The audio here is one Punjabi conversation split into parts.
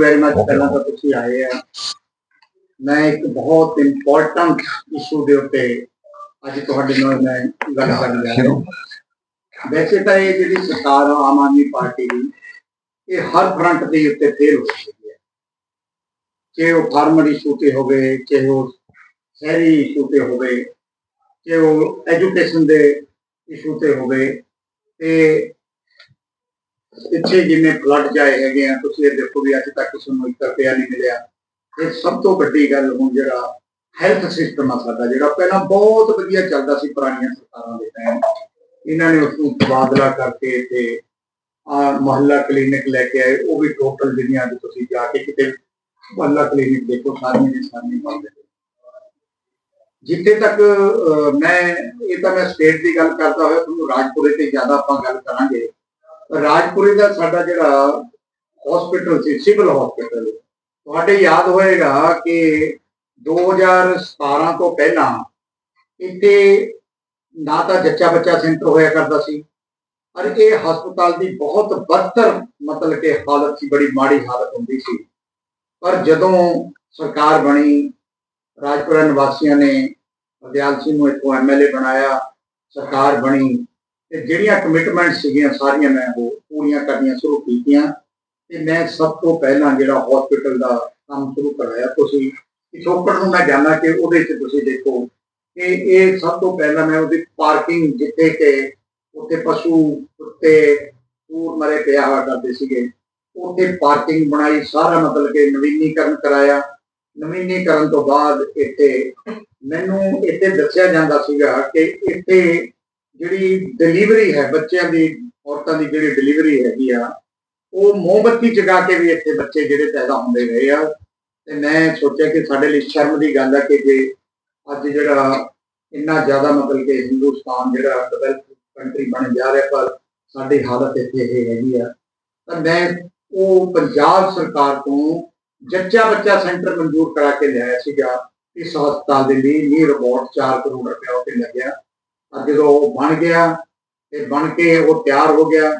ਵੈਰੀ ਮਚ ਪਹਿਲਾਂ ਤਾਂ ਤੁਸੀਂ ਆਏ ਆ। ਮੈਂ ਇੱਕ ਬਹੁਤ ਇੰਪੋਰਟੈਂਟ ਇਸ਼ੂ ਦੇ ਉੱਤੇ ਅੱਜ ਤੁਹਾਡੇ ਨਾਲ ਮੈਂ ਗੱਲ ਕਰਨ ਜਾ ਰਿਹਾ ਹਾਂ। ਵੈਸੇ ਤਾਂ ਇਹ ਜਿਹੜੀ ਸਰਕਾਰ ਆ ਆਮ ਆਦਮੀ ਪਾਰਟੀ ਦੀ ਇਹ ਹਰ ਫਰੰਟ ਦੇ ਉੱਤੇ ਫੇਲ ਹੋ ਰਹੀ ਹੈ। ਚਾਹੇ ਉਹ ਫਾਰਮਰ ਇਸ਼ੂ ਤੇ ਹੋਵੇ ਚਾਹੇ ਉਹ ਸ਼ਹਿਰੀ ਇਸ਼ੂ ਤੇ ਹੋਵੇ ਚਾਹੇ ਉਹ ਐਜੂਕੇਸ਼ਨ ਦੇ ਇਸ਼ੂ ਤੇ ਹੋਵੇ ਤੇ ਪਿੱਛੇ ਜਿਵੇਂ ਫਲੱਡ ਜਾਏ ਹੈਗੇ ਆ ਤੁਸੀਂ ਇਹ ਦੇਖੋ ਵੀ ਅੱਜ ਤੱਕ ਕਿਸੇ ਨੂੰ ਇੱਕ ਰੁਪਿਆ ਨਹੀਂ ਮਿਲਿਆ। ਇਹ ਸਭ ਤੋਂ ਵੱਡੀ ਗੱਲ ਹੁਣ ਜਿਹੜਾ ਹੈਲਥ ਸਿਸਟਮ ਆ ਸਾਡਾ ਜਿਹੜਾ ਪਹਿਲਾਂ ਬਹੁਤ ਵਧੀਆ ਚੱਲਦਾ ਸੀ ਪੁਰਾਣੀਆਂ ਸਰਕਾਰਾਂ ਦੇ ਟਾਈਮ ਇਹਨਾਂ ਨੇ ਉਸ ਨੂੰ ਤਬਾਦਲਾ ਕਰਕੇ ਤੇ ਆ ਮੁਹੱਲਾ ਕਲੀਨਿਕ ਲੈ ਕੇ ਆਏ। ਉਹ ਵੀ ਟੋਟਲ ਦੁਨੀਆ ਦੇ ਤੁਸੀਂ ਜਾ ਕੇ ਕਿਤੇ ਮੁਹੱਲਾ ਕਲੀਨਿਕ ਦੇਖੋ ਸਾਰੀਆਂ ਦੇ ਸਾਰੀਆਂ ਬੰਦ ਜਿੱਥੇ ਤੱਕ ਅਹ, ਮੈਂ ਇਹ ਤਾਂ ਮੈਂ ਸਟੇਟ ਦੀ ਗੱਲ ਕਰਦਾ ਹੋਇਆ ਤੁਹਾਨੂੰ ਰਾਜਪੁਰੇ ਤੇ ਜ਼ਿਆਦਾ ਆਪਾਂ ਗੱਲ ਕਰਾਂਗੇ। ਰਾਜਪੁਰੇ ਦਾ ਸਾਡਾ ਜਿਹੜਾ ਹਸਪੀਟਲ ਸੀ ਸਿਵਲ ਹਸਪੀਟਲ ਤੁਹਾਡੇ ਯਾਦ ਹੋਏਗਾ ਕਿ 2017 ਤੋਂ ਪਹਿਲਾਂ ਇੱਥੇ ਨਾ ਤਾਂ ਜੱਚਾ ਬੱਚਾ ਸੈਂਟਰ ਹੋਇਆ ਕਰਦਾ ਸੀ, ਔਰ ਇਹ ਹਸਪਤਾਲ ਦੀ ਬਹੁਤ ਬਦਤਰ ਮਤਲਬ ਕਿ ਹਾਲਤ ਸੀ, ਬੜੀ ਮਾੜੀ ਹਾਲਤ ਹੁੰਦੀ ਸੀ। ਪਰ ਜਦੋਂ ਸਰਕਾਰ ਬਣੀ, ਰਾਜਪੁਰਾ ਨਿਵਾਸੀਆਂ ਨੇ ਹਰਦਿਆਲ ਸਿੰਘ ਨੂੰ ਇੱਥੋਂ ਐਮਐਲਏ ਬਣਾਇਆ, ਸਰਕਾਰ ਬਣੀ ਤੇ ਜਿਹੜੀਆਂ ਕਮਿਟਮੈਂਟ ਸੀਗੀਆਂ ਸਾਰੀਆਂ ਮੈਂ ਉਹ ਪੂਰੀਆਂ ਕਰਨੀਆਂ ਸ਼ੁਰੂ ਕੀਤੀਆਂ। ਤੇ ਮੈਂ ਸਭ ਤੋਂ ਪਹਿਲਾਂ ਜਿਹੜਾ ਹਸਪੀਟਲ ਦਾ ਕੰਮ ਸ਼ੁਰੂ ਕਰਾਇਆ ਤੁਸੀਂ ਪਿਛੋਕੜ ਨੂੰ ਮੈਂ ਜਾਣਦਾ ਕਿ ਉਹਦੇ 'ਚ ਤੁਸੀਂ ਦੇਖੋ ਕਿ ਇਹ ਸਭ ਤੋਂ ਪਹਿਲਾਂ ਮੈਂ ਉਹਦੀ ਪਾਰਕਿੰਗ ਜਿੱਥੇ ਕਿ ਉੱਥੇ ਪਸ਼ੂ ਕੁੱਤੇ ਸੂਰ ਮਰੇ ਪਿਆ ਹੋਇਆ ਕਰਦੇ ਸੀਗੇ, ਉੱਥੇ ਪਾਰਕਿੰਗ ਬਣਾਈ, ਸਾਰਾ ਮਤਲਬ ਕਿ ਨਵੀਨੀਕਰਨ ਕਰਾਇਆ। ਨਵੀਨੀਕਰਨ ਤੋਂ ਬਾਅਦ ਇੱਥੇ ਮੈਨੂੰ ਇੱਥੇ ਦੱਸਿਆ ਜਾਂਦਾ ਸੀਗਾ ਕਿ ਇੱਥੇ ਜਿਹੜੀ ਡਿਲੀਵਰੀ ਹੈ, ਬੱਚਿਆਂ ਦੀ, ਔਰਤਾਂ ਦੀ ਜਿਹੜੀ ਡਿਲੀਵਰੀ ਹੈਗੀ ਆ, ਉਹ ਮੋਮਬੱਤੀ ਜਗਾ ਕੇ ਵੀ ਇੱਥੇ ਬੱਚੇ ਜਿਹੜੇ ਪੈਦਾ ਹੁੰਦੇ ਰਹੇ ਆ। ਤੇ ਮੈਂ ਸੋਚਿਆ ਕਿ ਸਾਡੇ ਲਈ ਸ਼ਰਮ ਦੀ ਗੱਲ ਆ ਕਿ ਜੇ ਅੱਜ ਜਿਹੜਾ ਇੰਨਾ ਜ਼ਿਆਦਾ ਮਤਲਬ ਕਿ ਹਿੰਦੁਸਤਾਨ ਜਿਹੜਾ ਡਿਵੈਲਪ ਕੰਟਰੀ ਬਣ ਜਾ ਰਿਹਾ, ਪਰ ਸਾਡੀ ਹਾਲਤ ਇੱਥੇ ਇਹ ਹੈਗੀ ਆ। ਤਾਂ ਮੈਂ ਉਹ ਪੰਜਾਬ ਸਰਕਾਰ ਤੋਂ ਜੱਚਾ ਬੱਚਾ ਸੈਂਟਰ ਮਨਜ਼ੂਰ ਕਰਾ ਕੇ ਲਿਆਇਆ ਸੀਗਾ। ਇਸ ਹਸਪਤਾਲ ਦੇ ਲਈ ਨੀ ਅਬਾਊਟ 4 ਕਰੋੜ ਰੁਪਏ ਉੱਤੇ ਲੱਗਿਆ। ਅੱਜ ਜਦੋਂ ਉਹ ਬਣ ਗਿਆ ਤੇ ਬਣ ਕੇ ਉਹ ਤਿਆਰ ਹੋ ਗਿਆ,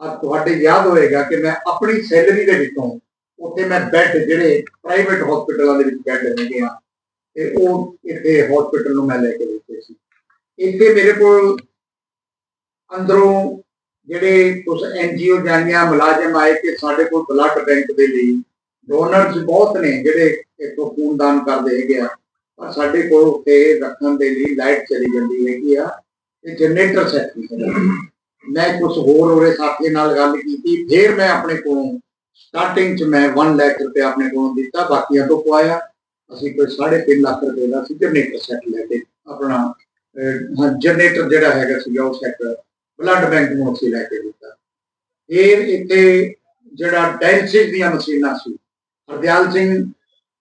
ਅੱਜ ਤੁਹਾਡੇ ਯਾਦ ਹੋਏਗਾ ਕਿ ਮੈਂ ਆਪਣੀ ਸੈਲਰੀ ਦੇ ਵਿੱਚੋਂ ਉੱਥੇ ਮੈਂ ਬੈੱਡ ਜਿਹੜੇ ਪ੍ਰਾਈਵੇਟ ਹਸਪੀਟਲਾਂ ਦੇ ਵਿੱਚ ਬੈੱਡ ਹੈਗੇ ਆ ਤੇ ਉਹ ਇੱਥੇ ਹਸਪੀਟਲ ਨੂੰ ਮੈਂ ਲੈ ਕੇ ਦਿੱਤੇ ਸੀ। ਇੱਥੇ ਮੇਰੇ ਕੋਲ ਅੰਦਰੋਂ ਜਿਹੜੇ ਕੁਝ ਐਨਜੀਓ ਜਾਨੀਆਂ ਮੁਲਾਜ਼ਮ ਆਏ ਕਿ ਸਾਡੇ ਕੋਲ ਬਲੱਡ ਬੈਂਕ ਦੇ ਲਈ ਡੋਨਰਸ ਬਹੁਤ ਨੇ ਜਿਹੜੇ ਇੱਥੋਂ ਖੂਨਦਾਨ ਕਰਦੇ ਹੈਗੇ ਆ। ਸਾਡੇ ਕੋਲ ਉੱਥੇ ਰੱਖਣ ਦੇ ਲਈ ਲਾਈਟ ਚਲੀ ਜਾਂਦੀ ਹੈਗੀ ਆ ਤੇ ਜਨਰੇਟਰ ਸੈੱਟ ਨਹੀਂ ਹੈਗਾ। ਮੈਂ ਕੁਝ ਹੋਰ ਉਹਦੇ ਸਾਥੀ ਨਾਲ ਗੱਲ ਕੀਤੀ ਫਿਰ ਮੈਂ ਆਪਣੇ ਕੋਲੋਂ ਸਟਾਰਟਿੰਗ ਚ ਮੈਂ 1 ਲੱਖ ਰੁਪਏ ਆਪਣੇ ਕੋਲੋਂ ਦਿੱਤਾ ਬਾਕੀਆਂ ਤੋਂ ਪਵਾਇਆ। ਅਸੀਂ ਕੋਈ 3.5 ਲੱਖ ਰੁਪਏ ਦਾ ਸੀ ਜਨਰੇਟਰ ਸੈੱਟ ਲੈ ਕੇ ਆਪਣਾ ਅਹ, ਹਾਂ ਜਨਰੇਟਰ ਜਿਹੜਾ ਹੈਗਾ ਸੀਗਾ ਉਹ ਸੈੱਟ ਬਲੱਡ ਬੈਂਕ ਨੂੰ ਅਸੀਂ ਲੈ ਕੇ ਦਿੱਤਾ। ਫਿਰ ਇੱਥੇ ਜਿਹੜਾ ਡਾਇਲਸਿਸ ਦੀਆਂ ਮਸ਼ੀਨਾਂ ਸੀ ਹਰਦਿਆਲ ਸਿੰਘ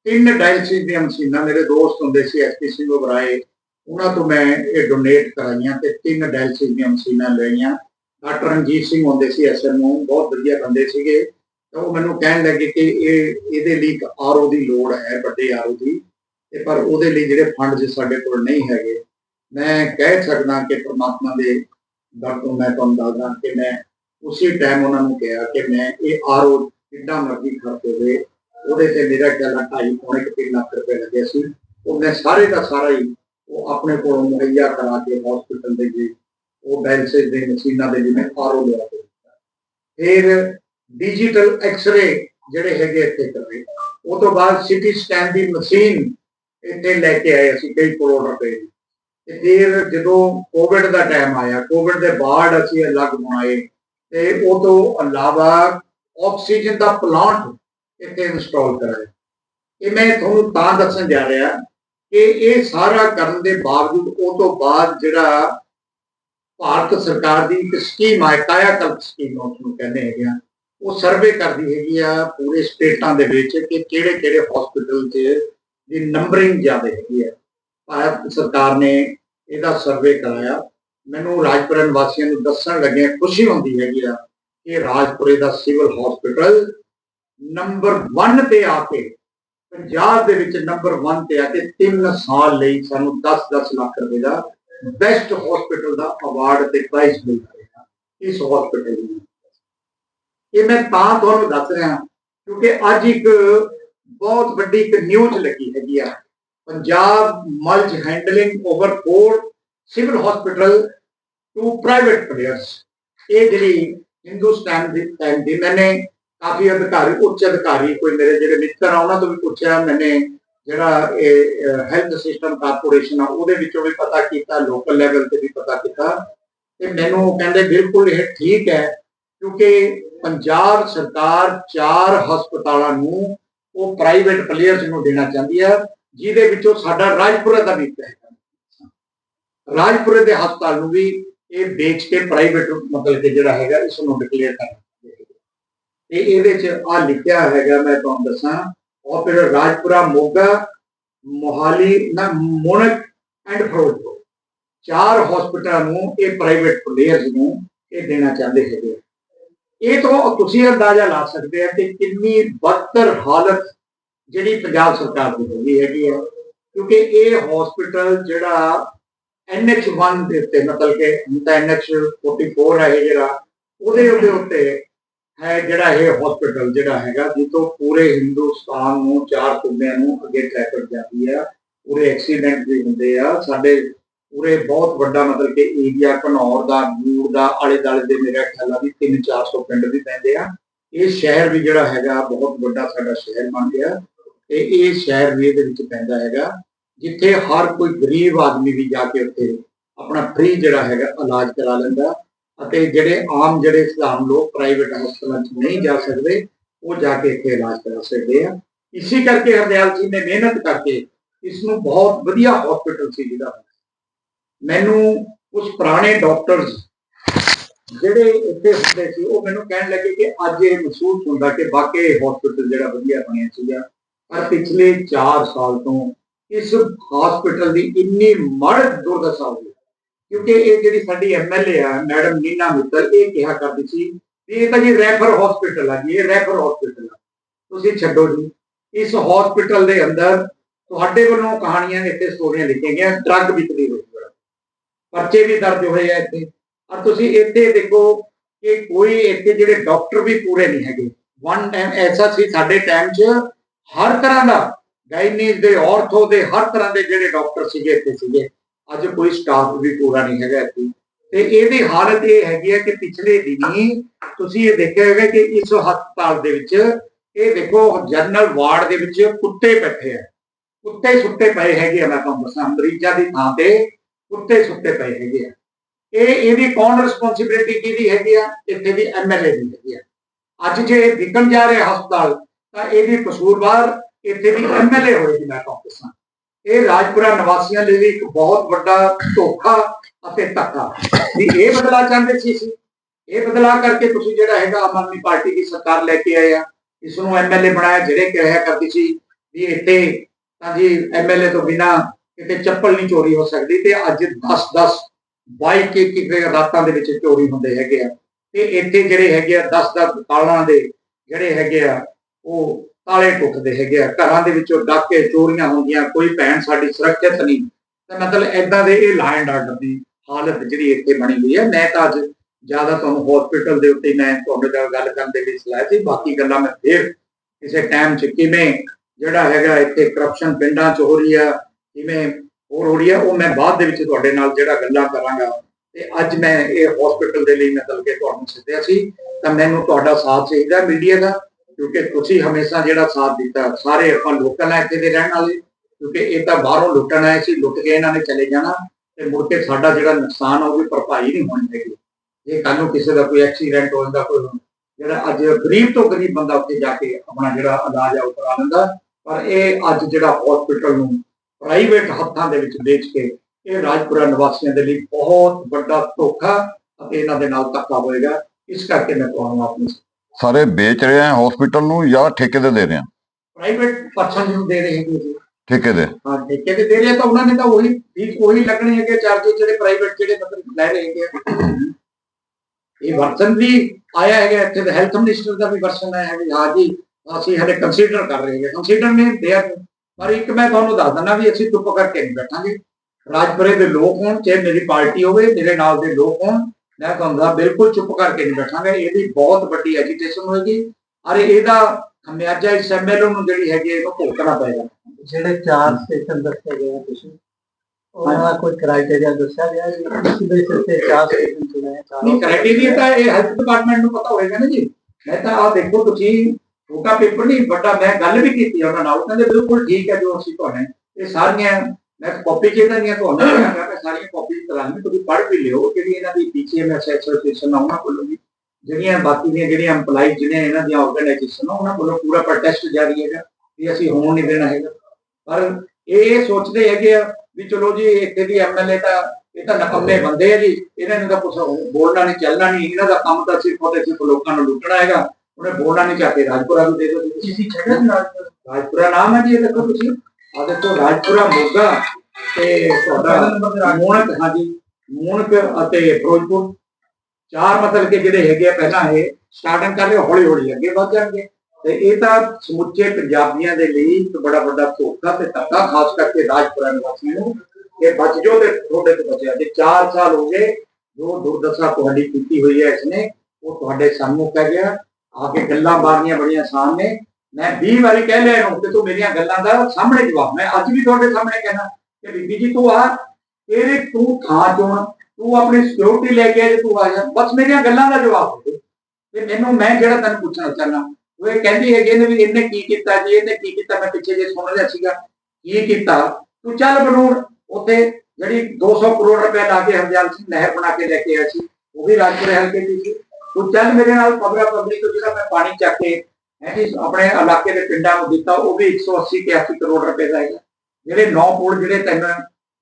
ਤਿੰਨ ਡਾਇਲਸਿਸ ਦੀਆਂ ਮਸ਼ੀਨਾਂ ਮੇਰੇ ਦੋਸਤ ਹੁੰਦੇ ਸੀ ਐਸਪੀ ਸਿੰਘ ਉਬਰਾਏ ਉਹਨਾਂ ਤੋਂ ਮੈਂ ਇਹ ਡੋਨੇਟ ਕਰਾਈਆਂ ਤੇ ਤਿੰਨ ਡਾਇਲਸਿਸ ਦੀਆਂ ਮਸ਼ੀਨਾਂ ਲਈਆਂ। ਡਾਕਟਰ ਰਣਜੀਤ ਸਿੰਘ ਹੁੰਦੇ ਸੀ ਐਸਐਮਓ ਬਹੁਤ ਵਧੀਆ ਬੰਦੇ ਸੀਗੇ। ਤਾਂ ਉਹ ਮੈਨੂੰ ਕਹਿਣ ਲੱਗੇ ਕਿ ਇਹ, ਇਹਦੇ ਲਈ ਇੱਕ ਆਰਓ ਦੀ ਲੋੜ ਹੈ, ਵੱਡੇ ਆਰਓ ਦੀ। ਤੇ ਪਰ ਉਹਦੇ ਲਈ ਜਿਹੜੇ ਫੰਡ ਸਾਡੇ ਕੋਲ ਨਹੀਂ ਹੈਗੇ। ਮੈਂ ਕਹਿ ਸਕਦਾ ਕਿ ਪ੍ਰਮਾਤਮਾ ਦੇ ਦਰ ਤੋਂ ਮੈਂ ਤੁਹਾਨੂੰ ਦੱਸਦਾ ਕਿ ਮੈਂ ਉਸੇ ਟਾਈਮ ਉਹਨਾਂ ਨੂੰ ਕਿਹਾ ਕਿ ਮੈਂ ਇਹ ਆਰਓ ਜਿੱਦਾਂ ਮਰਜ਼ੀ ਖਰਚ ਹੋਵੇ ਉਹਦੇ ਤੇ ਮੇਰਾ ਖਿਆਲ ਹੈ ਢਾਈ ਪੌਣੇ ਕੁ ਲੱਖ ਰੁਪਏ ਲੱਗੇ ਸੀ। ਉਹ ਮੈਂ ਸਾਰੇ ਦਾ ਸਾਰਾ ਹੀ ਉਹ ਆਪਣੇ ਕੋਲੋਂ ਮੁਹੱਈਆ ਕਰਾ ਕੇ ਹਸਪੀਟਲ ਦੇ ਜੀ, ਉਹ ਡਾਇਲਸਿਸ ਦੇ ਮਸ਼ੀਨਾਂ ਦੇ ਜਿਵੇਂ ਆਰਓ ਲਿਆ ਕੇ ਫਿਰ ਡਿਜੀਟਲ ਐਕਸ-ਰੇ ਜਿਹੜੇ ਹੈਗੇ ਇੱਥੇ ਕਰੇ ਉਹ ਤੋਂ ਬਾਅਦ ਸਿਟੀ ਸਕੈਨ ਦੀ ਮਸ਼ੀਨ ਇੱਥੇ ਲੈ ਕੇ ਆਏ ਅਸੀਂ ਕਈ ਕਰੋੜ ਰੁਪਏ ਤੇ ਫਿਰ ਜਦੋਂ ਕੋਵਿਡ ਦਾ ਟਾਈਮ ਆਇਆ ਕੋਵਿਡ ਦੇ ਬਾਅਦ ਅਸੀਂ ਅਲੱਗ ਬਣਾਏ। ਤੇ ਉਹ ਤੋਂ ਇਲਾਵਾ ਆਕਸੀਜਨ ਦਾ ਪਲਾਂਟ ਇੱਥੇ ਇੰਸਟਾਲ ਕਰਾਇਆ ਇਹ ਮੈਂ ਤੁਹਾਨੂੰ ਤਾਂ ਦੱਸਣ ਜਾ ਰਿਹਾ ਕਿ ਇਹ ਸਾਰਾ ਕਰਨ ਦੇ ਬਾਵਜੂਦ ਉਹ ਤੋਂ ਬਾਅਦ ਜਿਹੜਾ ਭਾਰਤ ਸਰਕਾਰ ਦੀ ਇੱਕ ਸਕੀਮ ਆਇਆ ਕਾਇਆ ਕਲਪ ਸਕੀਮ ਉਸ ਕਹਿੰਦੇ ਹੈਗੇ ਆ। ਉਹ ਸਰਵੇ ਕਰਦੀ ਹੈਗੀ ਆ ਪੂਰੇ ਸਟੇਟਾਂ ਦੇ ਵਿੱਚ ਕਿ ਕਿਹੜੇ ਕਿਹੜੇ ਹਸਪੀਟਲ 'ਚ ਦੀ ਨੰਬਰਿੰਗ ਜ਼ਿਆਦਾ ਹੈਗੀ ਆ। ਭਾਰਤ ਸਰਕਾਰ ਨੇ ਇਹਦਾ ਸਰਵੇ ਕਰਾਇਆ। ਮੈਨੂੰ ਰਾਜਪੁਰਾ ਨਿਵਾਸੀਆਂ ਨੂੰ ਦੱਸਣ ਲੱਗੇ ਖੁਸ਼ੀ ਹੁੰਦੀ ਹੈਗੀ ਆ ਕਿ ਰਾਜਪੁਰੇ ਦਾ ਸਿਵਲ ਹਸਪੀਟਲ ਨੰਬਰ 1 ਤੇ ਆ ਕੇ ਪੰਜਾਬ ਦੇ ਵਿੱਚ ਨੰਬਰ 1 ਤੇ ਆ ਕੇ 3 ਸਾਲ ਲਈ ਸਾਨੂੰ 10-10 ਲੱਖ ਰੁਪਏ ਦਾ ਬੈਸਟ ਹਸਪੀਟਲ ਦਾ ਅਵਾਰਡ ਤੇ ਪ੍ਰਾਈਜ਼ ਮਿਲ ਰਿਹਾ ਇਸ ਹਸਪੀਟਲ ਨੂੰ ਇਹ ਮੈਂ ਤਾਂ ਤੁਹਾਨੂੰ ਦੱਸ ਰਿਹਾ ਕਿਉਂਕਿ ਅੱਜ ਇੱਕ ਬਹੁਤ ਵੱਡੀ ਇੱਕ ਨਿਊਜ਼ ਲੱਗੀ ਹੈਗੀ ਆ। Punjab ਮਲਜ handling over for civil hospital to private players ਇਹ ਜਿਹੜੀ ਹਿੰਦੁਸਤਾਨ ਦੀ ਟਾਈਮ ਦੀ ਮੈਨੇ ਕਾਫੀ ਅਧਿਕਾਰੀ, ਉੱਚ ਅਧਿਕਾਰੀ ਕੋਈ ਮੇਰੇ ਜਿਹੜੇ ਮਿੱਤਰ ਆ, ਉਹਨਾਂ ਤੋਂ ਵੀ ਪੁੱਛਿਆ, ਮੈਨੇ ਜਿਹੜਾ ਇਹ ਹੈਲਥ ਸਿਸਟਮ ਕਾਰਪੋਰੇਸ਼ਨ ਆ, ਉਹਦੇ ਵਿੱਚੋਂ ਵੀ ਪਤਾ ਕੀਤਾ ਲੋਕਲ ਲੈਵਲ ਤੇ ਵੀ ਪਤਾ ਕੀਤਾ। ਤੇ ਮੈਨੂੰ ਕਹਿੰਦੇ, ਬਿਲਕੁਲ ਇਹ ਠੀਕ ਹੈ, ਕਿਉਂਕਿ ਪੰਜਾਬ ਸਰਕਾਰ ਚਾਰ ਹਸਪਤਾਲਾਂ ਨੂੰ, ਉਹ ਪ੍ਰਾਈਵੇਟ ਪਲੇਅਰਸ ਨੂੰ ਦੇਣਾ ਚਾਹੁੰਦੀ ਹੈ, ਜਿਹਦੇ ਵਿੱਚੋਂ ਸਾਡਾ ਰਾਜਪੁਰਾ ਦਾ ਵੀ ਇੱਕ ਹੈ। ਰਾਜਪੁਰੇ ਦੇ ਹਸਪਤਾਲ ਨੂੰ ਵੀ ਇਹ ਵੇਚ ਕੇ ਪ੍ਰਾਈਵੇਟ ਮਤਲਬ ਕਿ ਜਿਹੜਾ ਹੈਗਾ, ਇਸ ਨੂੰ ਡਿਕਲੇਅਰ ਕਰਨਾ। ਤੇ ਇਹਦੇ ਚ ਆ ਲਿਖਿਆ ਹੈਗਾ ਮੈਂ ਤੁਹਾਨੂੰ ਦੱਸਾਂ। ਉਹ ਫਿਰ ਰਾਜਪੁਰਾ ਮੋਗਾ, ਮੋਹਾਲੀ, ਨਾ ਮੋਨਕ ਐਂਡ ਫਿਰੋਜ਼ਪੁਰ। ਚਾਰ ਹਸਪਤਾਲਾਂ ਨੂੰ, ਇਹ ਪ੍ਰਾਈਵੇਟ ਪਲੇਅਰਸ ਨੂੰ ਇਹ ਦੇਣਾ ਚਾਹੁੰਦੇ ਹੈਗੇ ਇਹ ਤੋਂ ਤੁਸੀਂ ਅੰਦਾਜ਼ਾ ਲਾ ਸਕਦੇ ਆ ਕਿ ਕਿੰਨੀ ਬਦਤਰ ਹਾਲਤ ਜਿਹੜੀ ਪੰਜਾਬ ਸਰਕਾਰ ਦੀ ਹੋ ਹੈਗੀ ਹੈ ਕਿਉਂਕਿ ਇਹ ਹਸਪੀਟਲ ਜਿਹੜਾ NH1 ਦੇ ਉੱਤੇ, ਮਤਲਬ ਕਿ ਹੁਣ ਤਾਂ NH44 ਹੈ ਜਿਹੜਾ ਉਹਦੇ ਉਹਦੇ ਉੱਤੇ ਹੈ ਜਿਹੜਾ ਇਹ ਹਸਪੀਟਲ ਜਿਹੜਾ ਹੈਗਾ, ਜਿੱਥੋਂ ਪੂਰੇ ਹਿੰਦੁਸਤਾਨ ਨੂੰ, ਚਾਰ ਸੂਬਿਆਂ ਨੂੰ ਅੱਗੇ ਟ੍ਰੈਫਿਕ ਜਾਂਦੀ ਆ। ਪੂਰੇ ਐਕਸੀਡੈਂਟ ਵੀ ਹੁੰਦੇ ਆ। ਸਾਡੇ ਪੂਰੇ ਬਹੁਤ ਵੱਡਾ ਮਤਲਬ ਕਿ ਏਰੀਆ ਘਨੌਰ ਦਾ ਮੂੜ ਦਾ ਆਲੇ ਦਾਲੇ ਦੇ ਮੇਰਾ ਖਿਆਲ ਆ ਵੀ 3-400 ਪਿੰਡ ਵੀ ਪੈਂਦੇ ਆ। ਇਹ ਸ਼ਹਿਰ ਵੀ ਜਿਹੜਾ ਹੈਗਾ, ਬਹੁਤ ਵੱਡਾ ਸਾਡਾ ਸ਼ਹਿਰ ਬਣ ਗਿਆ। ਤੇ ਇਹ ਸ਼ਹਿਰ ਵੀ ਇਹਦੇ ਵਿੱਚ ਪੈਂਦਾ ਹੈਗਾ। ਜਿੱਥੇ ਹਰ ਕੋਈ ਗਰੀਬ ਆਦਮੀ ਵੀ ਜਾ ਕੇ ਉੱਥੇ ਆਪਣਾ ਫ੍ਰੀ ਜਿਹੜਾ ਹੈਗਾ, ਇਲਾਜ ਕਰਾ ਲੈਂਦਾ। ਅਤੇ ਜਿਹੜੇ ਆਮ ਜਿਹੜੇ ਸਧਾਰਨ ਲੋਕ ਪ੍ਰਾਈਵੇਟ ਹਸਪਤਾਲਾਂ 'ਚ ਨਹੀਂ ਜਾ ਸਕਦੇ, ਉਹ ਜਾ ਕੇ ਇੱਥੇ ਇਲਾਜ ਕਰਾ ਸਕਦੇ ਆ। ਇਸੇ ਕਰਕੇ ਹਰਦਿਆਲ ਜੀ ਨੇ ਮਿਹਨਤ ਕਰਕੇ ਇਸ ਨੂੰ ਬਹੁਤ ਵਧੀਆ ਹਸਪੀਟਲ ਸੀ ਜਿਹੜਾ ਮੈਨੂੰ ਕੁਝ ਪੁਰਾਣੇ ਡਾਕਟਰਸ ਜਿਹੜੇ ਇੱਥੇ ਹੁੰਦੇ ਸੀ, ਉਹ ਮੈਨੂੰ ਕਹਿਣ ਲੱਗੇ ਕਿ ਅੱਜ ਇਹ ਮਹਿਸੂਸ ਹੁੰਦਾ ਕਿ ਵਾਕਈ ਹਸਪੀਟਲ ਜਿਹੜਾ ਵਧੀਆ ਬਣਿਆ ਸੀਗਾ। ਪਰ ਪਿਛਲੇ 4 ਸਾਲ ਤੋਂ ਇਸ ਹਸਪੀਟਲ ਦੀ ਇੰਨੀ ਮੜ ਦੁਰਦਸ਼ਾ ਹੋ ਗਈ। ਕਿਉਂਕਿ ਇਹ ਜਿਹੜੀ ਸਾਡੀ ਐਮਐਲਏ ਆ, ਮੈਡਮ ਨੀਨਾ ਮਿੱਤਲ, ਇਹ ਕਿਹਾ ਕਰਦੀ ਸੀ ਵੀ ਇਹ ਤਾਂ ਜੀ ਰੈਫਰ ਹਸਪੀਟਲ ਆ ਜੀ, ਇਹ ਰੈਫਰ ਹਸਪੀਟਲ ਆ। ਤੁਸੀਂ ਛੱਡੋ ਜੀ। ਇਸ ਹਸਪੀਟਲ ਦੇ ਅੰਦਰ ਤੁਹਾਡੇ ਵੱਲੋਂ ਕਹਾਣੀਆਂ ਇੱਥੇ ਸਟੋਰੀਆਂ ਲਿਖੀਆਂ ਗਈਆਂ ਡਰੱਗ ਵਿਕਦੀ ਹੋਈ ਹੈ ਪਰਚੇ ਵੀ ਦਰਜ ਹੋਏ ਆ ਇੱਥੇ। ਔਰ ਤੁਸੀਂ ਇੱਥੇ ਦੇਖੋ ਕਿ ਕੋਈ ਇੱਥੇ ਜਿਹੜੇ ਡਾਕਟਰ ਵੀ ਪੂਰੇ ਨਹੀਂ ਹੈਗੇ। ਵਨ ਟਾਈਮ ਐਸਾ ਸੀ ਸਾਡੇ ਟਾਈਮ 'ਚ ਹਰ ਤਰ੍ਹਾਂ ਦਾ ਗਾਇਨੀਜ਼ ਦੇ ਆਰਥੋ ਦੇ, ਹਰ ਤਰ੍ਹਾਂ ਦੇ ਜਿਹੜੇ ਡਾਕਟਰ ਸੀਗੇ ਇੱਥੇ ਸੀਗੇ। ਅੱਜ ਕੋਈ ਸਟਾਫ ਵੀ ਪੂਰਾ ਨਹੀਂ ਹੈਗਾ ਇੱਥੇ। ਤੇ ਇਹਦੀ ਹਾਲਤ ਇਹ ਹੈਗੀ ਹੈ ਕਿ ਪਿਛਲੇ ਦਿਨੀ ਤੁਸੀਂ ਇਹ ਦੇਖਿਆ ਹੋਵੇਗਾ ਕਿ ਇਸ ਹਸਪਤਾਲ ਦੇ ਵਿੱਚ ਇਹ ਦੇਖੋ ਜਨਰਲ ਵਾਰਡ ਦੇ ਵਿੱਚ ਕੁੱਤੇ ਬੈਠੇ ਆ। ਕੁੱਤੇ ਸੁੱਤੇ ਪਏ ਹੈਗੇ ਆ, ਮੈਂ ਤੁਹਾਨੂੰ ਦੱਸਾਂ, ਮਰੀਜ਼ਾਂ ਦੀ ਥਾਂ ਤੇ ਕੁੱਤੇ ਸੁੱਤੇ ਪਏ ਹੈਗੇ ਆ। ਇਹ, ਇਹਦੀ ਕੌਣ ਰਿਸਪੌਂਸਿਬਿਲਟੀ ਕਿਹਦੀ ਹੈਗੀ ਆ? ਇੱਥੇ ਦੀ ਐਮਐਲਏ ਦੀ ਹੈਗੀ ਆ। ਅੱਜ ਜੇ ਇਹ ਵਿਕਣ ਜਾ ਰਿਹਾ ਹਸਪਤਾਲ, ਤਾਂ ਇਹਦੀ ਕਸੂਰਵਾਰ ਇੱਥੇ ਦੀ ਐਮਐਲਏ ਹੋਏਗੀ, ਮੈਂ ਤੁਹਾਨੂੰ ਦੱਸਾਂ। ਇਹ ਰਾਜਪੁਰਾ ਨਿਵਾਸੀਆਂ ਲਈ ਇੱਕ ਬਹੁਤ ਵੱਡਾ ਧੋਖਾ ਅਤੇ ਧੱਕਾ। ਵੀ ਇਹ ਬਦਲਾ ਚਾਹੁੰਦੇ ਸੀ ਸੀ? ਇਹ ਬਦਲਾ ਕਰਕੇ ਤੁਸੀਂ ਜਿਹੜਾ ਹੈਗਾ ਆਮ ਆਦਮੀ ਪਾਰਟੀ ਦੀ ਸਰਕਾਰ ਲੈ ਕੇ ਆਏ ਆ। ਇਸ ਨੂੰ ਐਮਐਲਏ ਬਣਾਇਆ, ਜਿਹੜੇ ਕਿਹਾ ਕਰਦੀ ਸੀ ਵੀ ਇੱਥੇ ਤਾਂ ਜੀ ਐਮਐਲਏ ਤੋਂ ਬਿਨਾ ਕਿਤੇ ਚੱਪਲ ਨਹੀਂ ਚੋਰੀ ਹੋ ਸਕਦੀ ਤੇ ਅੱਜ 10 10 ਬਾਈਕ ਇੱਕ ਇੱਕ ਰਾਤਾਂ ਦੇ ਵਿੱਚ ਚੋਰੀ ਹੁੰਦੇ ਹੈਗੇ ਆ। ਤੇ ਇੱਥੇ ਜਿਹੜੇ ਹੈਗੇ ਆ 10 10 ਦੁਕਾਨਾਂ ਦੇ ਜਿਹੜੇ ਹੈਗੇ ਆ, ਉਹ ਤਾਲੇ ਟੁੱਟਦੇ ਹੈਗੇ ਆ, ਘਰਾਂ ਦੇ ਵਿੱਚੋਂ ਡਾਕੇ ਚੋਰੀਆਂ ਹੁੰਦੀਆਂ, ਕੋਈ ਭੈਣ ਸਾਡੀ ਸੁਰੱਖਿਅਤ ਨਹੀਂ। ਤਾਂ ਮਤਲਬ ਐਦਾਂ ਦੇ ਇਹ ਲਾਇਨ ਆਰਡਰ ਦੀ ਹਾਲਤ ਜਿਹੜੀ ਇੱਥੇ ਬਣੀ ਹੋਈ ਹੈ। ਮੈਂ ਤਾਂ ਅੱਜ ਜ਼ਿਆਦਾ ਤੁਹਾਨੂੰ ਹਸਪੀਟਲ ਦੇ ਉੱਤੇ ਮੈਂ ਤੁਹਾਡੇ ਨਾਲ ਗੱਲ ਕਰਨ ਦੇ ਲਈ ਸਲਾਹ ਸੀ ਬਾਕੀ ਗੱਲਾਂ ਮੈਂ ਫੇਰ ਕਿਸੇ ਟਾਈਮ 'ਚ ਕਿਵੇਂ ਜਿਹੜਾ ਹੈਗਾ ਇੱਥੇ ਕਰਪਸ਼ਨ ਪਿੰਡਾਂ 'ਚ ਹੋ ਰਹੀ ਆ, ਕਿਵੇਂ ਹੋਰ ਹੋ ਰਹੀ ਆ, ਉਹ ਮੈਂ ਬਾਅਦ ਦੇ ਵਿੱਚ ਤੁਹਾਡੇ ਨਾਲ ਜਿਹੜਾ ਗੱਲਾਂ ਕਰਾਂਗਾ। ਤੇ ਅੱਜ ਮੈਂ ਇਹ ਹਸਪੀਟਲ ਦੇ ਲਈ ਮਤਲਬ ਕਿ ਤੁਹਾਨੂੰ ਸੱਦਿਆ ਸੀ। ਤਾਂ ਮੈਨੂੰ ਤੁਹਾਡਾ ਸਾਥ ਚਾਹੀਦਾ ਮੀਡੀਆ ਦਾ। ਕਿਉਂਕਿ ਤੁਸੀਂ ਹਮੇਸ਼ਾ ਜਿਹੜਾ ਸਾਥ ਦਿੱਤਾ, ਸਾਰੇ ਆਪਾਂ ਲੋਕਾਂ ਨਾਲ ਇੱਥੇ ਦੇ ਰਹਿਣ ਵਾਲੇ, ਕਿਉਂਕਿ ਇਹ ਤਾਂ ਬਾਹਰੋਂ ਲੁੱਟਣ ਆਏ ਸੀ, ਲੁੱਟ ਕੇ ਇਹਨਾਂ ਨੇ ਚਲੇ ਜਾਣਾ, ਤੇ ਮੁੜ ਕੇ ਸਾਡਾ ਜਿਹੜਾ ਨੁਕਸਾਨ ਆ ਉਹ ਵੀ ਭਰਪਾਈ ਨਹੀਂ ਹੋਣੀ ਹੈਗੀ। ਇਹ ਕੱਲ ਨੂੰ ਕਿਸੇ ਦਾ ਕੋਈ ਐਕਸੀਡੈਂਟ ਹੋ ਜਾਂਦਾ ਕੋਈ ਜਿਹੜਾ ਅੱਜ ਗਰੀਬ ਤੋਂ ਗਰੀਬ ਬੰਦਾ ਉੱਥੇ ਜਾ ਕੇ ਆਪਣਾ ਜਿਹੜਾ ਇਲਾਜ ਆ ਉਹ ਕਰਾ ਲੈਂਦਾ ਪਰ ਇਹ ਅੱਜ ਜਿਹੜਾ ਹਸਪੀਟਲ ਨੂੰ ਪ੍ਰਾਈਵੇਟ ਹੱਥਾਂ ਦੇ ਵਿੱਚ ਵੇਚ ਕੇ ਇਹ ਰਾਜਪੁਰਾ ਨਿਵਾਸੀਆਂ ਦੇ ਲਈ ਬਹੁਤ ਵੱਡਾ ਧੋਖਾ ਅਤੇ ਇਹਨਾਂ ਦੇ ਨਾਲ ਧੱਕਾ ਹੋਏਗਾ। ਇਸ ਕਰਕੇ ਮੈਂ ਤੁਹਾਨੂੰ ਆਪਣੀ ਸਾਰੇ ਵੇਚ ਰਹੇ ਆ ਹਸਪੀਟਲ ਨੂੰ ਜਾਂ ਠੇਕੇ ਤੇ ਦੇ ਰਹੇ ਆ? ਪ੍ਰਾਈਵੇਟ ਪਰਸਨ ਨੂੰ ਦੇ ਰਹੇ ਹੈਗੇ ਜੀ। ਠੇਕੇ ਦੇ ਹਾਂ ਠੇਕੇ ਤੇ ਦੇ ਰਹੇ ਤਾਂ ਉਹਨਾਂ ਨੇ ਤਾਂ ਉਹੀ ਫੀਸ ਉਹੀ ਲੱਗਣੀ ਹੈਗੇ ਚਾਰजेस ਜਿਹੜੇ ਪ੍ਰਾਈਵੇਟ ਜਿਹੜੇ ਮਤਲਬ ਲੈ ਰਹੇ ਹੈਗੇ। ਇਹ ਵਰਤਨ ਵੀ ਆਇਆ ਹੈਗਾ ਇੱਥੇ ਦਾ ਹੈਲਥ ਮਿਨਿਸਟਰ ਦਾ ਵੀ ਵਰਤਨ ਆਇਆ ਹੈ ਵੀ ਹਾਂ ਜੀ ਅਸੀਂ ਹਲੇ ਕੰਸੀਡਰ ਕਰ ਰਹੇ ਹੈਗੇ। ਕੰਸੀਡਰ ਨੇ ਦੇਆ ਪਰ ਇੱਕ ਮੈਂ ਤੁਹਾਨੂੰ ਦੱਸ ਦਿੰਦਾ ਵੀ ਅਸੀਂ ਚੁੱਪ ਕਰਕੇ ਨਹੀਂ ਬੈਠਾਂਗੇ। ਰਾਜਪੁਰੇ ਦੇ ਲੋਕ ਹੋਣ ਚਾਹੇ ਮੇਰੀ ਪਾਰਟੀ ਹੋਵੇ ਮੇਰੇ ਨਾਲ ਦੇ ਲੋਕ ਹੋਣ ਮੈਂ ਦੱਸਦਾ ਬਿਲਕੁਲ ਚੁੱਪ ਕਰਕੇ ਨਹੀਂ ਬੈਠਾਂਗੇ। ਇਹਦੀ ਬਹੁਤ ਵੱਡੀ ਐਜੀਟੇਸ਼ਨ ਹੋਏਗੀ। ਅਰੇ ਇਹਦਾ ਖਮਿਆਜਾ ਇਸ ਐਮਐਲਏ ਨੂੰ ਜਿਹੜੀ ਹੈਗੀ ਇਹਨੂੰ ਭੁਗਤਣਾ ਪਏਗਾ। ਜਿਹੜੇ ਚਾਰ ਸਟੇਸ਼ਨ ਦੱਸੇ ਗਏ ਆ ਤੁਸੀਂ ਉਹਨਾਂ ਦਾ ਕੋਈ ਕ੍ਰਾਈਟੇਰੀਆ ਦੱਸਿਆ ਗਿਆ ਜੀ ਇਸ ਬੇਸਿਸ ਤੇ ਚਾਰ ਸਟੇਸ਼ਨ ਚੁਣੇ ਆ ਚਾਰ ਨਹੀਂ ਕ੍ਰਾਈਟੇਰੀਆ ਤਾਂ ਇਹ ਹੈਲਥ ਡਿਪਾਰਟਮੈਂਟ ਨੂੰ ਪਤਾ ਹੋਏਗਾ ਨਾ ਜੀ। ਮੈਂ ਤਾਂ ਆ ਦੇਖੋ ਤੁਸੀਂ ਛੋਟਾ ਪੇਪਰ ਨਹੀਂ ਵੱਡਾ ਮੈਂ ਗੱਲ ਵੀ ਕੀਤੀ ਉਹਨਾਂ ਨਾਲ। ਉਹ ਕਹਿੰਦੇ ਬਿਲਕੁਲ ਠੀਕ ਹੈ ਜੋ ਅਸੀਂ ਤੁਹਾਡੇ ਇਹ ਸਾਰੀਆਂ ਮੈਂ ਕਾਪੀ ਜਿਹਨਾਂ ਦੀਆਂ ਤੁਹਾਨੂੰ ਕਹਾਂਗਾ ਮੈਂ ਸਾਰੀਆਂ ਕਾਪੀ ਕਰਾਂਗੀ ਤੁਸੀਂ ਪੜ੍ਹ ਵੀ ਲਿਓ ਜਿਹੜੀ ਇਹਨਾਂ ਦੀ ਪੀਸੀਐਮਐਸ ਐਸੋਸੀਏਸ਼ਨ ਆ ਉਹਨਾਂ ਕੋਲੋਂ ਵੀ। ਜਿਹੜੀਆਂ ਬਾਕੀ ਦੀਆਂ ਜਿਹੜੀਆਂ EMPLOYEE ਜਿਹੜੀਆਂ ਇਹਨਾਂ ਦੀਆਂ ਆਰਗੇਨਾਈਜੇਸ਼ਨ ਆ ਉਹਨਾਂ ਕੋਲੋਂ ਪੂਰਾ ਪ੍ਰੋਟੈਸਟ ਜਾਰੀ ਹੈਗਾ ਵੀ ਅਸੀਂ ਹੋਣ ਨਹੀਂ ਦੇਣਾ ਹੈਗਾ। ਪਰ ਇਹ ਸੋਚਦੇ ਹੈਗੇ ਆ ਵੀ ਚਲੋ ਜੀ ਇੱਥੇ ਦੀ ਐਮਐਲਏ ਤਾਂ ਇਹ ਤਾਂ ਨਕੰਮੇ ਬੰਦੇ ਆ ਜੀ ਇਹਨਾਂ ਨੂੰ ਤਾਂ ਕੁਝ ਬੋਲਣਾ ਨਹੀਂ ਚੱਲਣਾ ਨਹੀਂ ਇਹਨਾਂ ਦਾ ਕੰਮ ਤਾਂ ਸਿਰਫ ਉਹਦੇ ਸਿਰਫ ਲੋਕਾਂ ਨੂੰ ਲੁੱਟਣਾ ਹੈਗਾ ਉਹਨੇ ਬੋਲਣਾ ਨਹੀਂ ਚਾਹਤੇ। ਰਾਜਪੁਰਾ ਨੂੰ ਦੇ ਦਿਓ ਜੀ ਤੁਸੀਂ ਛੱਡੋ ਨਾ ਰਾਜਪੁਰਾ ਨਾਮ ਹੈ ਜੀ ਇਹ ਦੇਖੋ ਤੁਸੀਂ ਆ ਦੇਖੋ ਰਾਜਪੁਰਾ ਮੋਗਾ ਤੇ ਤੁਹਾਡਾ ਮੂਣਕ ਹਾਂਜੀ ਮੂਣਕ ਅਤੇ ਫਿਰੋਜ਼ਪੁਰ। ਚਾਰ ਮਤਲਬ ਕਿ ਜਿਹੜੇ ਹੈਗੇ ਆ ਪਹਿਲਾਂ ਇਹ ਸਟਾਰਟਿੰਗ ਕਰ ਰਹੇ ਹੌਲੀ ਹੌਲੀ ਅੱਗੇ ਵੱਧ ਜਾਣਗੇ। ਤੇ ਇਹ ਤਾਂ ਸਮੁੱਚੇ ਪੰਜਾਬੀਆਂ ਦੇ ਲਈ ਇੱਕ ਬੜਾ ਵੱਡਾ ਧੋਖਾ ਤੇ ਧੱਕਾ ਖਾਸ ਕਰਕੇ ਰਾਜਪੁਰਾ ਨਿਵਾਸੀਆਂ ਨੂੰ। ਇਹ ਬਚ ਜੋ ਤੇ ਤੁਹਾਡੇ ਤੋਂ ਬਚਿਆ। ਜੇ 4 ਸਾਲ ਹੋ ਗਏ ਜੋ ਦੁਰਦਸ਼ਾ ਤੁਹਾਡੀ ਕੀਤੀ ਹੋਈ ਹੈ ਇਸਨੇ ਉਹ ਤੁਹਾਡੇ ਸਾਹਮਣੇ ਪੈ ਗਿਆ। ਆ ਕੇ ਗੱਲਾਂ ਮਾਰਨੀਆਂ ਬੜੀਆਂ ਆਸਾਨ ਨੇ। ਮੈਂ 20 ਵਾਰੀ ਕਹਿ ਲਿਆ ਇਹਨੂੰ ਕਿ ਤੂੰ ਮੇਰੀਆਂ ਗੱਲਾਂ ਦਾ ਸਾਹਮਣੇ ਜਵਾਬ। ਮੈਂ ਅੱਜ ਵੀ ਤੁਹਾਡੇ ਸਾਹਮਣੇ ਕਹਿਣਾ ਕਿ ਬੀਬੀ ਜੀ, ਤੂੰ ਆ, ਤੇਰੇ ਤੂੰ ਥਾਂ ਚੁਣ, ਤੂੰ ਆਪਣੀ ਸਿਕਿਉਰਿਟੀ ਲੈ ਕੇ ਤੂੰ ਆ ਜਾ, ਬਸ ਮੇਰੀਆਂ ਗੱਲਾਂ ਦਾ ਜਵਾਬ ਦੇ ਤੇ ਮੈਨੂੰ, ਮੈਂ ਜਿਹੜਾ ਤੈਨੂੰ ਪੁੱਛਣਾ ਚਾਹਨਾ ਉਹ ਇਹ ਕਹਿੰਦੀ ਹੈਗੇ ਨੇ ਵੀ ਇਹਨੇ ਕੀ ਕੀਤਾ ਜੀ, ਇਹਨੇ ਕੀ ਕੀਤਾ? ਮੈਂ ਪਿੱਛੇ ਜੇ ਸੁਣ ਰਿਹਾ ਸੀਗਾ, ਕੀ ਕੀਤਾ? ਤੂੰ ਚੱਲ ਬਨੂੜ ਉੱਥੇ ਜਿਹੜੀ 200 ਕਰੋੜ ਰੁਪਏ ਲਾ ਕੇ ਹਰਜਲ ਸਿੰਘ ਨਹਿਰ ਬਣਾ ਕੇ ਲੈ ਕੇ ਆਇਆ ਸੀ, ਉਹ ਵੀ ਰਾਜਪੁਰੇ ਹਲਕੇ ਦੀ ਸੀ। ਤੂੰ ਚੱਲ ਮੇਰੇ ਨਾਲ ਪਬਰਾ ਪਬਲਿਕ ਤੋਂ ਜਿਹੜਾ ਮੈਂ ਪਾਣੀ ਚੱਕ ਕੇ ਹੈ ਜੀ ਆਪਣੇ ਇਲਾਕੇ ਦੇ ਪਿੰਡਾਂ ਨੂੰ ਦਿੱਤਾ, ਉਹ ਵੀ 180 ਕਿ 80 ਕਰੋੜ ਰੁਪਏ ਦਾ ਹੈਗਾ ਜਿਹੜੇ ਨੌ ਪੁਲ ਜਿਹੜੇ ਤੈਨੂੰ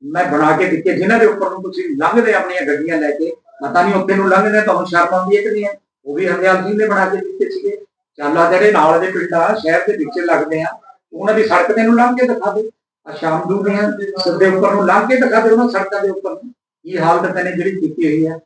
ਮੈਂ ਬਣਾ ਕੇ ਦਿੱਤੇ, ਜਿਨ੍ਹਾਂ ਦੇ ਉੱਪਰ ਨੂੰ ਤੁਸੀਂ ਲੰਘਦੇ ਆਪਣੀਆਂ ਗੱਡੀਆਂ ਲੈ ਕੇ, ਪਤਾ ਨਹੀਂ ਉੱਥੇ ਨੂੰ ਲੰਘਦੇ, ਤੁਹਾਨੂੰ ਸ਼ਰਮ ਆਉਂਦੀ ਹੈ ਕਿ ਨਹੀਂ ਹੈ? ਉਹ ਵੀ ਹਰਦਿਆਲ ਸਿੰਘ ਨੇ ਬਣਾ ਕੇ ਦਿੱਤੇ ਸੀਗੇ ਚਾਲਾ ਜਿਹੜੇ ਨਾਲ ਦੇ ਪਿੰਡਾਂ ਸ਼ਹਿਰ ਦੇ ਵਿੱਚ ਲੱਗਦੇ ਆ, ਉਹਨਾਂ ਦੀ ਸੜਕ ਤੇ ਨੂੰ ਲੰਘ ਕੇ ਦਿਖਾ ਦੇ ਆ ਸ਼ਾਮ ਦੂਰੀਆਂ ਸਿਰ ਦੇ ਉੱਪਰ ਨੂੰ ਲੰਘ ਕੇ ਦਿਖਾ ਦੇ ਉਹਨਾਂ ਸੜਕਾਂ ਦੇ ਉੱਪਰ ਨੂੰ। ਕੀ ਹਾਲਤ ਤੈਨੇ ਜਿਹੜੀ ਕੀਤੀ ਹੋਈ ਹੈ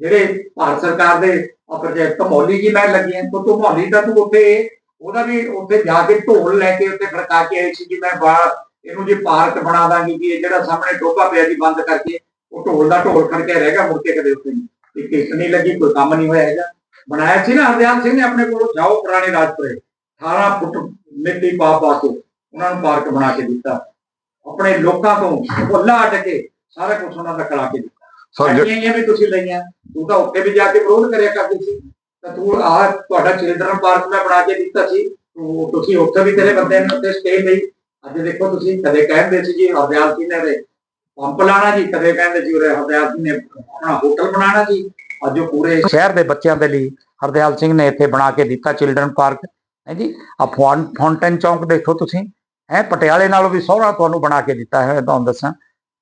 ਜਿਹੜੇ ਭਾਰਤ ਸਰਕਾਰ ਦੇ ਆ ਪ੍ਰੋਜੈਕਟ ਮੌਲੀ ਜੀ ਮੈਂ ਲੱਗੀਆਂ ਤੂੰ ਤੂੰ ਮੌਲੀ ਦਾ ਤੂੰ ਉੱਥੇ ਉਹਦਾ ਵੀ ਉੱਥੇ ਜਾ ਕੇ ਢੋਲ ਲੈ ਕੇ ਉੱਥੇ ਖੜਕਾ ਕੇ ਆਏ ਸੀ ਕਿ ਮੈਂ ਬਾਹਰ ਇਹਨੂੰ ਜੇ ਪਾਰਕ ਬਣਾ ਦਾਂਗੀ ਕਿ ਇਹ ਜਿਹੜਾ ਸਾਹਮਣੇ ਟੋਭਾ ਪਿਆ ਜੀ ਬੰਦ ਕਰਕੇ, ਉਹ ਢੋਲ ਦਾ ਢੋਲ ਖੜ ਕੇ ਰਹਿ ਗਿਆ, ਮੁੜ ਕੇ ਕਦੇ ਉੱਤੇ ਨਹੀਂ। ਕਿਸ ਨਹੀਂ ਲੱਗੀ, ਕੋਈ ਕੰਮ ਨਹੀਂ ਹੋਇਆ ਹੈਗਾ। ਬਣਾਇਆ ਸੀ ਨਾ ਹਰਦਿਆਲ ਸਿੰਘ ਨੇ ਆਪਣੇ ਕੋਲ, ਜਾਓ ਪੁਰਾਣੇ ਰਾਜਪੁਰੇ 18 ਫੁੱਟ ਮਿੱਟੀ ਪਾ ਪਾ ਕੇ ਉਹਨਾਂ ਨੂੰ ਪਾਰਕ ਬਣਾ ਕੇ ਦਿੱਤਾ। ਆਪਣੇ ਲੋਕਾਂ ਤੋਂ ਭੁੱਲਾ ਅੱਡ ਕੇ ਸਾਰਾ ਕੁਝ ਉਹਨਾਂ ਦਾ ਕਰਾ ਕੇ ਦਿੱਤਾ। ਸਰ ਜ- ਸਾਡੀਆਂ ਵੀ ਤੁਸੀਂ ਲਈਆਂ। ਤੂੰ ਤਾਂ ਉੱਥੇ ਵੀ ਜਾ ਕੇ ਵਿਰੋਧ ਕਰਿਆ ਕਰਦੀ ਸੀ। ਤਾਂ ਤੂੰ ਆ ਤੁਹਾਡਾ ਚਿਲਡਰਨ ਪਾਰਕ ਮੈਂ ਬਣਾ ਕੇ ਦਿੱਤਾ ਸੀ। ਤੂੰ ਤੁਸੀਂ ਉੱਥੇ ਵੀ ਤੇਰੇ ਬੰਦੇ ਨੇ ਉੱਥੇ ਸਟੇ ਲਈ। ਅੱਜ ਦੇਖੋ ਤੁਸੀਂ ਕਦੇ ਕਹਿੰਦੇ ਸੀ ਜੀ ਹਰਦਿਆਲ ਸਿੰਘ ਨੇ ਪੰਪ ਲਾਣਾ ਜੀ ਕਦੇ ਕਹਿੰਦੇ ਸੀ ਉਰੇ ਹਰਦਿਆਲ ਸਿੰਘ ਨੇ ਆਪਣਾ ਹੋਟਲ ਬਣਾਉਣਾ ਜੀ। ਅੱਜ ਉਹ ਪੂਰੇ ਸ਼ਹਿਰ ਦੇ ਬੱਚਿਆਂ ਦੇ ਲਈ ਹਰਦਿਆਲ ਸਿੰਘ ਨੇ ਇੱਥੇ ਬਣਾ ਕੇ ਦਿੱਤਾ ਚਿਲਡਰਨ ਪਾਰਕ। ਹੈ ਜੀ ਆ ਫਾਉਂਟੇਨ ਚੌਂਕ ਦੇਖੋ ਤੁਸੀਂ। ਹੈ ਪਟਿਆਲੇ ਨਾਲੋਂ ਵੀ ਸੋਹਣਾ ਤੁਹਾਨੂੰ ਬਣਾ ਕੇ ਦਿੱਤਾ ਹੈ ਮੈਂ ਤੁਹਾਨੂੰ ਦੱਸਾਂ।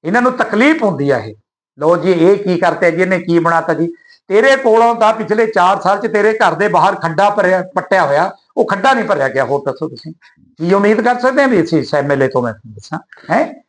ਇਹਨਾਂ ਨੂੰ ਤਕਲੀਫ ਹੁੰਦੀ ਆ ਇਹ। ਲੋ ਜੀ, ਇਹ ਕੀ ਕਰਤੇ ਜੀ, ਇਹਨੇ ਕੀ ਬਣਾਤਾ ਜੀ? ਤੇਰੇ ਕੋਲੋਂ ਤਾਂ ਪਿਛਲੇ 4 ਸਾਲ ਚ ਤੇਰੇ ਘਰ ਦੇ ਬਾਹਰ ਖੱਡਾ ਭਰਿਆ, ਪੱਟਿਆ ਹੋਇਆ, ਉਹ ਖੱਡਾ ਨਹੀਂ ਭਰਿਆ ਗਿਆ, ਹੋਰ ਦੱਸੋ ਤੁਸੀਂ। ਕੀ ਉਮੀਦ ਕਰ ਸਕਦੇ ਹਾਂ ਵੀ ਅਸੀਂ ਇਸ ਐਮਐਲਏ ਤੋਂ ਮੈਂ ਤੁਹਾਨੂੰ ਦੱਸਾਂ, ਹੈ?